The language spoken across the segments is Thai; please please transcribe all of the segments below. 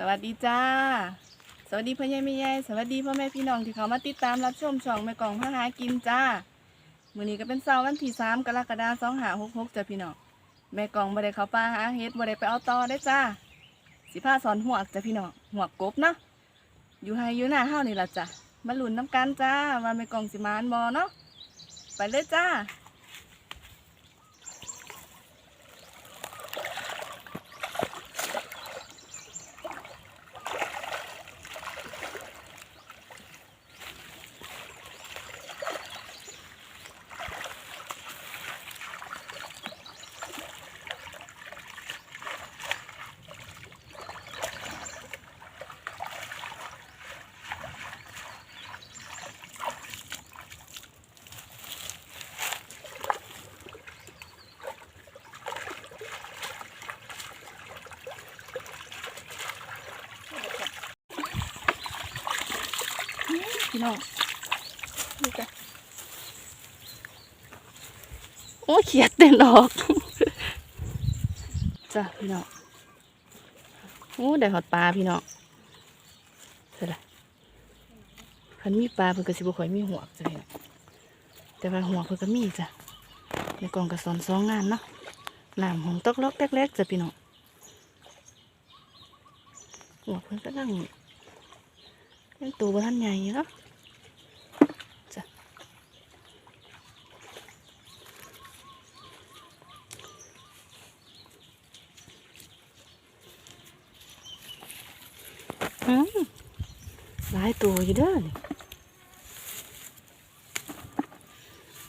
สวัสดีจ้า สวัสดีพ่อใหญ่แม่ใหญ่สวัสดีพ่อแม่พี่น้องที่เขามาติดตามรับชมช่องแม่กล่องพระหากินจ้ามื้อนี้ก็เป็นเสาร์วันที่สามกรกฎาคมสองหาหกหกจ้าพี่น้องแม่กล่องบ่ได้เขาป่าหาเฮ็ดบ่ได้ไปเอาต่อได้จ้า สิพาสอนหัวกจ้าพี่น้องหัวกกบเนาะอยู่ไฮอยู่หน้าเฮานี่ล่ะจ้ะมาลุ้นน้ำกันจ้าว่าแม่กล่องสิมานบ่เนาะไปเลยจ้า พี่น้องนี่จ้ะโอ้เขียดเต้นออกจ้ะพี่น้องโอ้ได้หอดปลาพี่น้องเสร็จละคันมีปลาเพิ่นก็สิบ่ค่อยมีหัวจ้ะพี่น้องแต่ว่าหัวเพิ่นก็มีจ้ะในกองกระสอนสองงานเนาะน้ำหงตกลอกแตกๆจ้ะพี่น้องหัวเพิ่นก็นั่งยังตัวบ่ทันใหญ่เนาะอืมหลาย ตัวอยู่เด้อนี่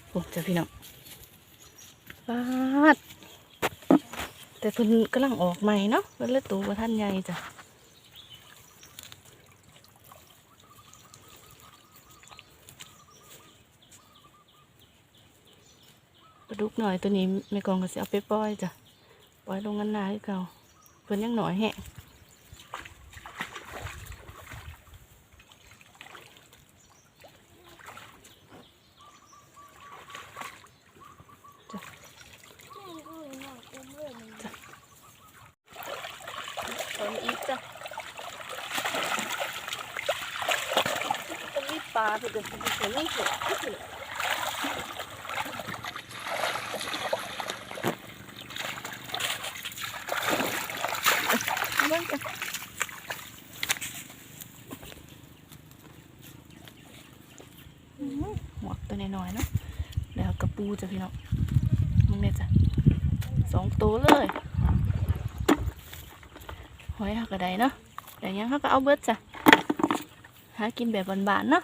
โอ้จ้ะพี่น้องปาดแต่เพิ่นกำลังออกใหม่เนาะเพิ่นเลยตัวบ่ทันใหญ่จ้ะปลาดุกหน่อยตัวนี้แม่กองก็สิเอาไปปล่อยจ้ะ ปล่อยลงกันนาให้เก่าเพิ่นยังหน่อยแฮะจ้ะจ้ะตอนอีกจ้ะต้องมีป ลาเพื่อเดินไปเห็นไม่เห็นไม่เห็นเบิ่งกันหมวกตัวน้อยๆเนาะแล้วกระปูจ้ะพี่น้องมึงเนี่ยจ้ะสองตัวเลยหอยหักกระไดเนาะแต่ยังเขาก็เอาเบิดจ้ะหากินแบบบานๆเนาะ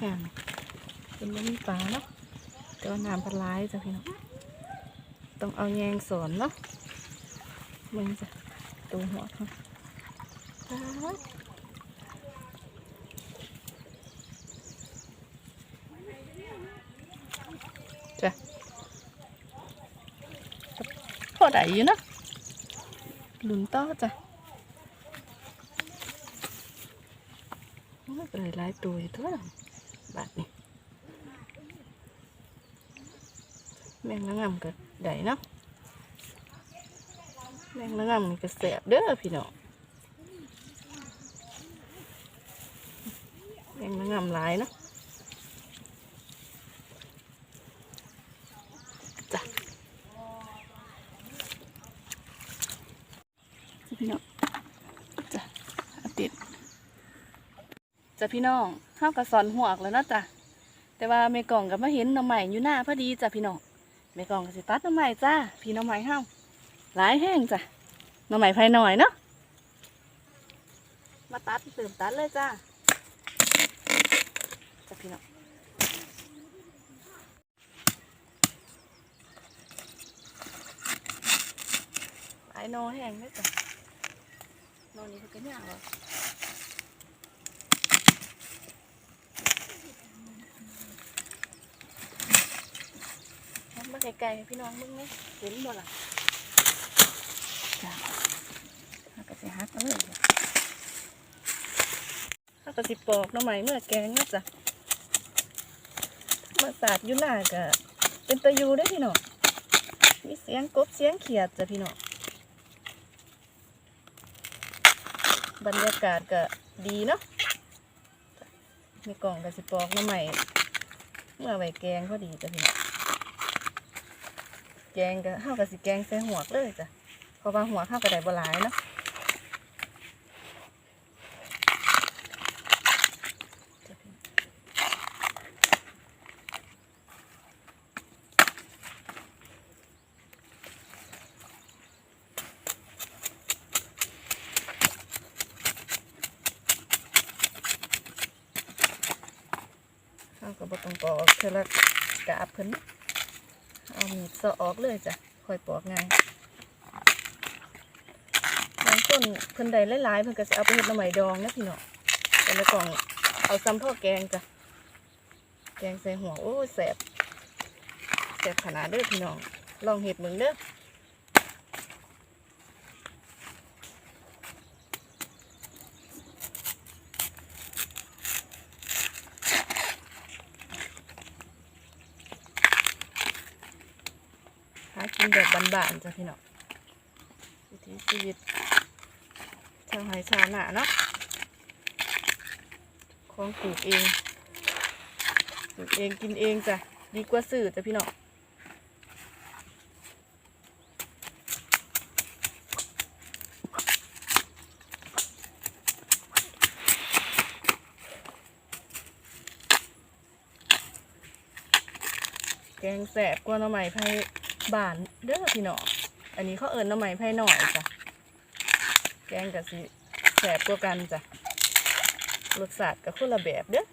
มีด้วยกันเป็นบ่มีปลาเนาะแต่ว่าน้ำปลาร้ายจ้ะพี่เนาะต้องเอาแยงสอนเนาะมึงจ้ะตัวหัวเขาปจ้ะพอได้อยู่เนาะหลุนต่อจ้ะโอ้ยเป็นหลายตัวอยู่ตัว บาดนี่แมงละงำก็ได้เนาะแมงละงำนี่ก็แสบเด้อพี่น้องแมงละงำหลายเนาะจ้ะจ้ะพี่น้องจ้ะเอาติด จ้ะพี่น้องข้ากระสอนหัวกแล้วเนาะจ้ะแต่ว่าแม่กล่องก็มาเห็นหน้ำใหม่อยู่หน้าพอดีจ้ะพี่น้องแม่กล่องก็สิตัดหน้ำใหม่จ้าพี่หน้ำใหม่ห้าหลายแห้งจ้ะหน่อไม้ไผ่หน่อยเนาะมาตัดเติมตัดเลยจ้าจ้ะพี่น้องไอ้นอแห้งเลยจ้ะนอนี้คือกันอย่างเหรอเอามา ไกลๆให้พี่น้องมึงไหมเห็นบ่ล่ะจ้ะฮักกะสิฮักเอาเลยจ้ะฮักกะสิปอกน้ำใหม่เมื่อแกงนาะจ้ะมาสาดยู่หน้ากะเป็นตะยูได้พี่น้องมีเสียงกบเสียงเขียดจ้ะพี่น้องบรรยากาศก็ดีเนาะมีกล่องกะสิปอกน้ำใหม่เมื่อไว้แกงพอดีจ้ะพี่น้อง แกงก็ข้าวกับสิแกงใส่หัวเลยจ้ะเพราะว่าหัวข้าวกระไดบหลายเนาะข้าวกับบต้องปอกเทอละกาบเพิ่น มีดสาะออกเลยจ้ะค่อยปอกง่ายบางคนเพิ่นได้หลายๆเพิ่นก็จะเอาไปเฮ็ดหน่อไม้ดองนะพี่น้องแต่ละกล่องเอาซ้ำพ่อแกงจ้ะแกงใส่หัวโอ้แสบแสบขนาดเด้อพี่น้องลองเห็ดมึงเด้อ แบบบานๆจ้ะพี่น้องวิถีชีวิตชาวไร่ชาวนาเนาะของปลูกเองปลูกเองกินเองจ้ะดีกว่าซื้อจ้ะพี่น้องแกงแสบกว่าหน่อไม้ไผ่ บานเด้อพี่น้องอันนี้เขาเอิญหน่อไม้ไผ่หน่อยจ้ะแกงกับสิแสบกว่ากันจ้ะรสชาติกับคนละแบบเด้อ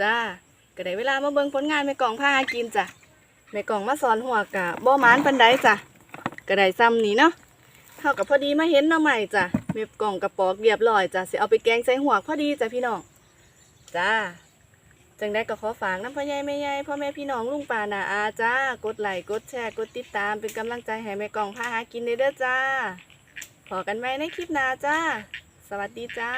จ้าก็ได้เวลามาเบิ่งผลงานแม่กล่องพาหากินจ้ะแม่กล่องมาสอนหัวกะบ่มานปันไดจ้ะก็ได้ซ้ำนี้เนาะ เท่ากับพอดีมาเห็นหน้อใหม่จ้ะมีกล่องกระปอกเรียบร้อยจ้ะสิเอาไปแกงใส่หัวพอดีจ้ะพี่น้องจ้าจังได้ก็ขอฝากน้ำพ่อใหญ่แม่ใหญ่พ่อแม่พี่น้องลุงป่านาอาจ้ากดไลค์กดแชร์กดติดตามเป็นกำลังใจให้แม่กล่องพาหากินเด้อจ้าพอกันไหมในคลิปหน้าจ้า สวัสดีจ้า